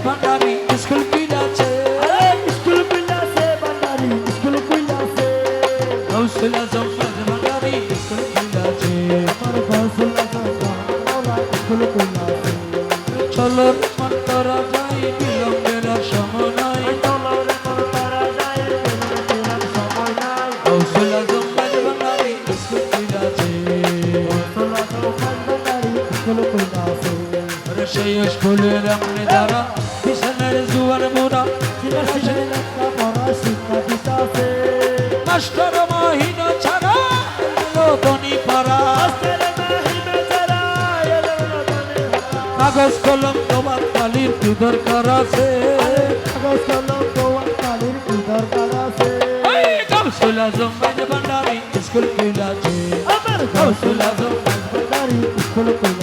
ফিরেছে ভান্ডারি স্কুল ফিরেছে স্কুল কইলাছে বান্দারি স্কুল কইলাছে কৌশল আজম মাঝ ভান্ডারি স্কুল ফিরেছে আমার গসল মাওলা স্কুল কইলাছে চলো মন করা যাই বিলম্বের সেই স্কুলের আমনে দ্বারা বিছানের জুয়ার পড়া দিতাছে মাস্টার মহিনা ছাড়া এলো নদনে কাগজ কলম তোমার কালির কি দরকার আছে? কাগজ কলম দোয়ান কালির কি দরকার আছে? কৌশল আজম মাঝ ভান্ডারি স্কুল ফিরেছে আমার কৌশল আজম বান্দারি স্কুল কইলাছে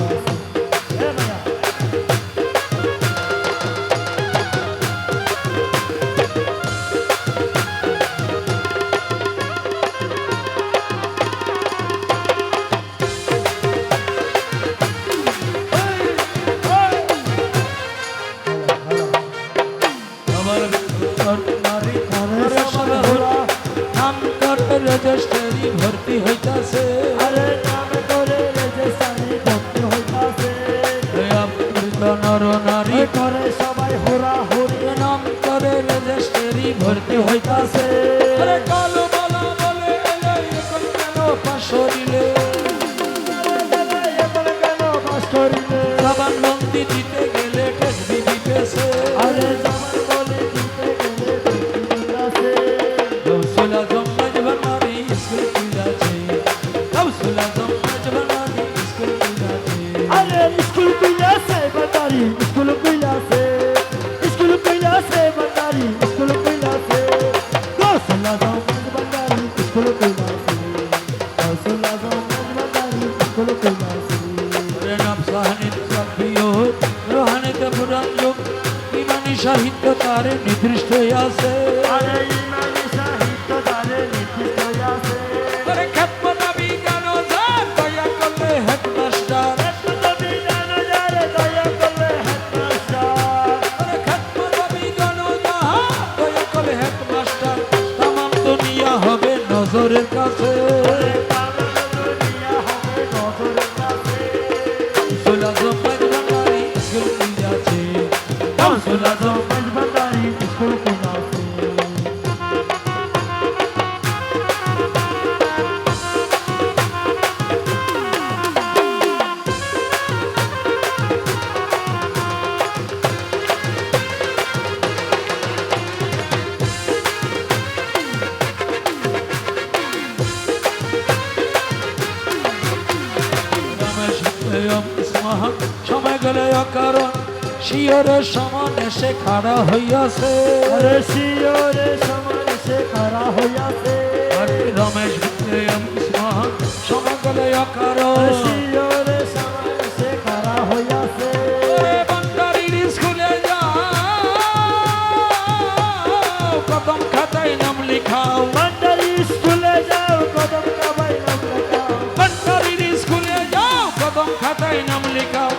করিলে সাবান বন্দি দিতে গেলে ঠেকবি দিতেছে আরে জামান বলে দিতে গেলে দিতেছে কৌশল আজম মাঝবান নারী স্কুল আরে স্কুল কইলাছে বান্দারি যুগ ইমানি সাহিত্য তার নির্দিষ্ট আছে। সময় গেলে অকারণ। শিয়রের সমান এসে খাড়া হইয়াছে। আর রমেশ হইয়াছে। রমেশ সময় গেলে অকারণ। খাতায় নাম লেখাও।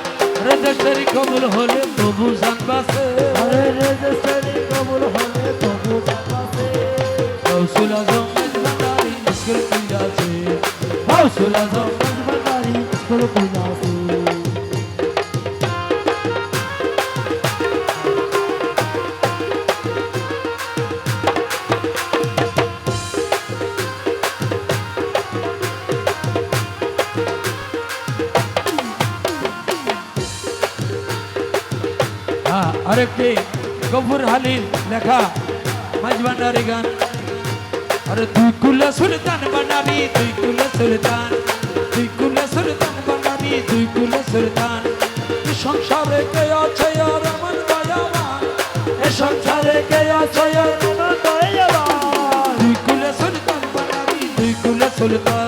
রেজিস্টারি কবুল হলে তবু জানবাসে কৌশল আজম বান্দারি স্কুল খুলেছে হাউসুল আজম স্কুল কইলাছে আরেকটি গফুর হালির লেখা মাঝবান্ডারি গান। আরে তুই কুলে সুলতান বানাবি, তুই কুলে সুলতান। তুই কুলে সুলতান বানাবি, তুই কুলে সুলতান। সংসারে কে আছে আর আমার দয়াবান? এ সংসারে কে আছে আর আমার দয়াবান? তুই কুলে সুলতান বানাবি, তুই কুলে সুলতান।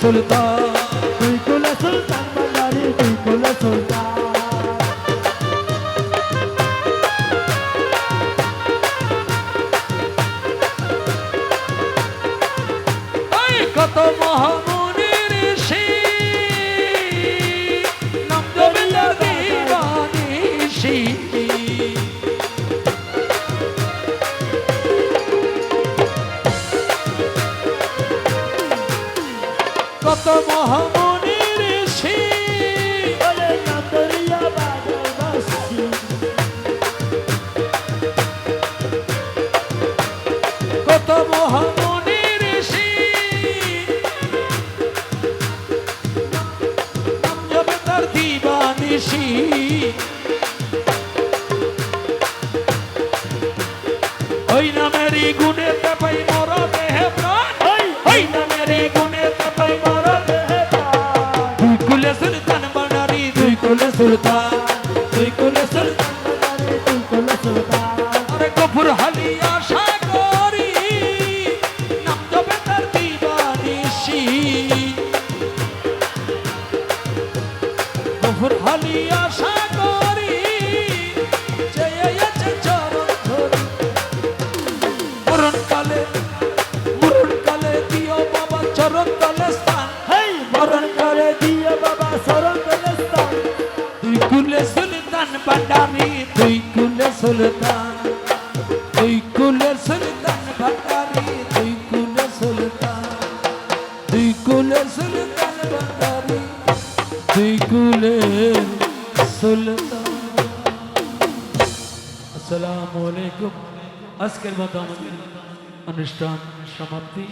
সুলতান তুই কুলে সুলতান। দিবানিশি ওই নামেরই গুণে পাই মর দেহে প্রাণ। ওই ওই নামেরই গুণে পাই মর দেহে প্রাণ। দুই কুলে সুলতান বানারি দুই কুলে সুলতান। সুলতান তুই কুলে সুলতান। তুই কুলে সুলতান ভান্ডারি তুই কুলে সুলতান। তুই কুলে সুলতান ভান্ডারি। সুলতান আসসালামু আলাইকুম। আজকের মতো আমাদের অনুষ্ঠান সমাপ্তি।